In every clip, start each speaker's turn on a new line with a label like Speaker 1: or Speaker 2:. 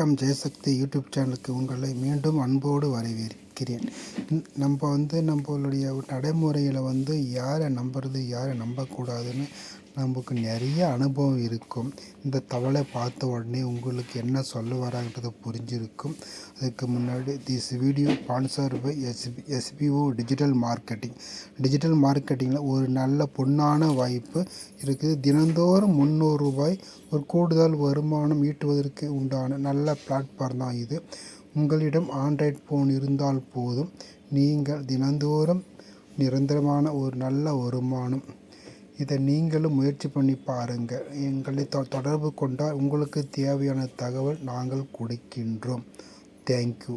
Speaker 1: வணக்கம் ஜெயசக்தி யூடியூப் சேனலுக்கு உங்களை மீண்டும் அன்போடு வரவேற்கிறேன். நம்ம வந்து நம்மளுடைய நடைமுறையில் வந்து யாரை நம்புறது யாரை நம்பக்கூடாதுன்னு நமக்கு நிறைய அனுபவம் இருக்கும். இந்த தவளை பார்த்த உடனே உங்களுக்கு என்ன சொல்ல வராங்கன்றதை புரிஞ்சிருக்கும். அதுக்கு முன்னாடி this video sponsor by SP SPO digital marketing digital மார்க்கெட்டிங்கில் ஒரு நல்ல பொன்னான வாய்ப்பு இருக்குது. தினந்தோறும் முந்நூறு ரூபாய் ஒரு கூடுதல் வருமானம் ஈட்டுவதற்கு உண்டான நல்ல பிளாட்ஃபார்ம் தான் இது. உங்களிடம் ஆண்ட்ராய்ட் ஃபோன் இருந்தால் போதும். நீங்கள் தினந்தோறும் நிரந்தரமான ஒரு நல்ல வருமானம் இதை நீங்களும் முயற்சி பண்ணி பாருங்கள் எங்களை தொ தொடர்பு கொண்டால் உங்களுக்கு தேவையான தகவல் நாங்கள் கொடுக்கின்றோம். தேங்க்யூ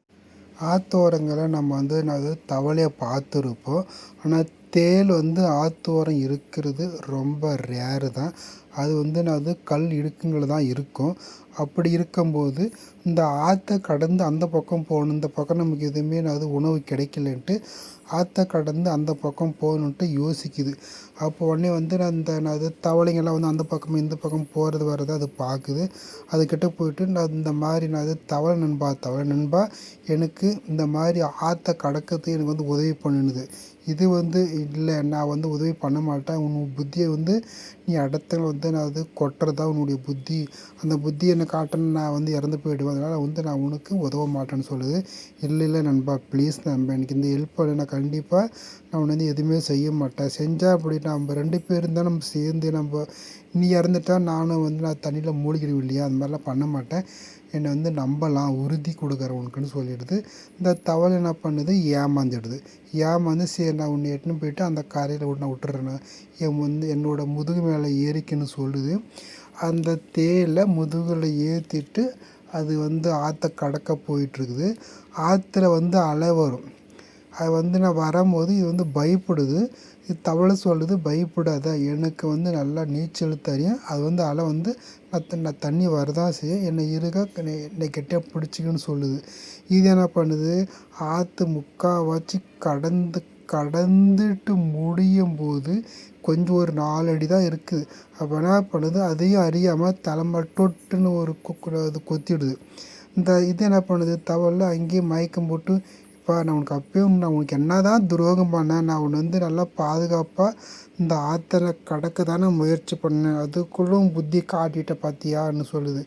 Speaker 1: ஆத்தோரங்களை நம்ம வந்து என்னது தவளையை பார்த்துருப்போம். ஆனால் தேள் வந்து ஆத்தோரம் இருக்கிறது ரொம்ப ரேரு தான். அது வந்து அது கல் இடுக்குங்கள தான் இருக்கும். அப்படி இருக்கும்போது இந்த ஆற்றை கடந்து அந்த பக்கம் போகணும் இந்த பக்கம் நமக்கு எதுவுமே அது உணவு கிடைக்கலன்ட்டு ஆற்றை கடந்து அந்த பக்கம் போகணுன்ட்டு யோசிக்குது. அப்போ உடனே வந்து அந்த அது தவளைங்கள்லாம் வந்து அந்த பக்கம் இந்த பக்கம் போகிறது வர்றது அது பார்க்குது. அதுக்கிட்ட போயிட்டு நான் இந்த மாதிரி நான் அது தவளை நண்பா தவளை நண்பா எனக்கு இந்த மாதிரி ஆற்றை கடக்கிறதுக்கு எனக்கு வந்து உதவி பண்ணுது. இது வந்து இல்லை நான் வந்து உதவி பண்ண மாட்டேன். உன் புத்தியை வந்து நீ அடுத்த வந்து நான் வந்து கொட்டுறதா உன்னுடைய புத்தி? அந்த புத்தி என்னை காட்டணும் நான் வந்து இறந்து போயிடுவேன். அதனால் வந்து நான் உனக்கு உதவ மாட்டேன்னு சொல்லுது. இல்லை இல்லை நண்பா ப்ளீஸ் நண்பா எனக்கு இந்த ஹெல்ப் பண்ணு நான் கண்டிப்பாக நான் உன்னை வந்து எதுவுமே செய்ய மாட்டேன். செஞ்சால் அப்படி நம்ம ரெண்டு பேரும் தான் நம்ம சேர்ந்து நம்ம நீ இறந்துட்டா நானும் வந்து நான் தண்ணியில் மூழ்கிடுவேன் இல்லையா? அந்த மாதிரிலாம் பண்ண மாட்டேன். என்னை வந்து நம்பலாம் உறுதி கொடுக்குறேன் உனக்குன்னு சொல்லிடுது. இந்த தவளை என்ன பண்ணுது? ஏமாந்துடுது. ஏமாந்து சரி நான் உன்னை எட்டுன்னு போயிட்டு அந்த கரையில் விட்டு நான் என் வந்து என்னோட முதுகு மேலே ஏறிக்குன்னு சொல்லுது. அந்த தேயிலை முதுகில் ஏற்றிட்டு அது வந்து ஆற்றை கடக்க போயிட்டுருக்குது. ஆற்றுல வந்து அலை வரும். அது வந்து நான் வரும்போது இது வந்து பயப்படுது. இது தவளை சொல்லுது பயப்படாத. எனக்கு வந்து நல்லா நீச்சல் தெரியும். அது வந்து அலை வந்து நான் தண்ணி வரதான் செய்யும். என்னை இருக என்னை கெட்டியாக பிடிச்சிக்கன்னு சொல்லுது. இது என்ன பண்ணுது? ஆற்று முக்காவாச்சு கடந்து கடந்துட்டு முடியும் போது கொஞ்சம் ஒரு நாலு அடி தான் இருக்குது. அப்போ என்ன பண்ணுது? அதையும் அறியாமல் தலைமை டொட்டுன்னு ஒரு அது கொத்திடுது. இந்த இது என்ன பண்ணுது? தவளை அங்கேயே மயக்கம் போட்டு இப்போ நான் உனக்கு அப்பயும் நான் உனக்கு என்ன தான் துரோகம் பண்ணேன் நான் உன்னை வந்து நல்லா பாதுகாப்பாக இந்த ஆற்றலை கடக்க தானே முயற்சி பண்ணேன். அதுக்குள்ளும் புத்தி காட்டிட்ட பார்த்தியான்னு சொல்லுது.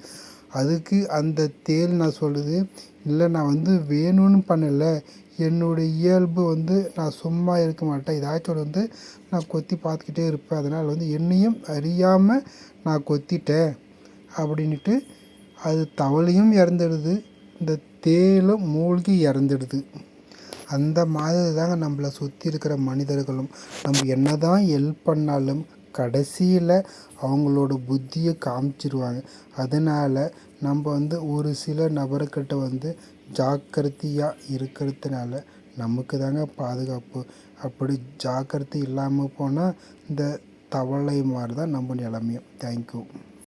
Speaker 1: அதுக்கு அந்த தேல் நான் சொல்லுது? இல்லை நான் வந்து வேணும்னு பண்ணலை. என்னுடைய இயல்பு வந்து நான் சும்மா இருக்க மாட்டேன். ஏதாச்சும் வந்து நான் கொத்தி பார்த்துக்கிட்டே இருப்பேன். அதனால் வந்து என்னையும் அறியாமல் நான் கொத்திட்டேன். அப்படின்ட்டு அது தவளையும் இறந்துடுது. இந்த தேயில மூழ்கி இறந்துடுது. அந்த மாதிரி தாங்க நம்மளை சுற்றி இருக்கிற மனிதர்களும். நம்ம என்ன தான் ஹெல்ப் பண்ணாலும் கடைசியில் அவங்களோட புத்தியை காமிச்சிருவாங்க. அதனால் நம்ம வந்து ஒரு சில நபர்கிட்ட வந்து ஜாக்கிரதையாக இருக்கிறதுனால நமக்கு தாங்க பாதுகாப்பு. அப்படி ஜாக்கிரதை இல்லாமல் போனால் இந்த தவளை மாதிரி தான் நம்ம நிலமையும். தேங்க்யூ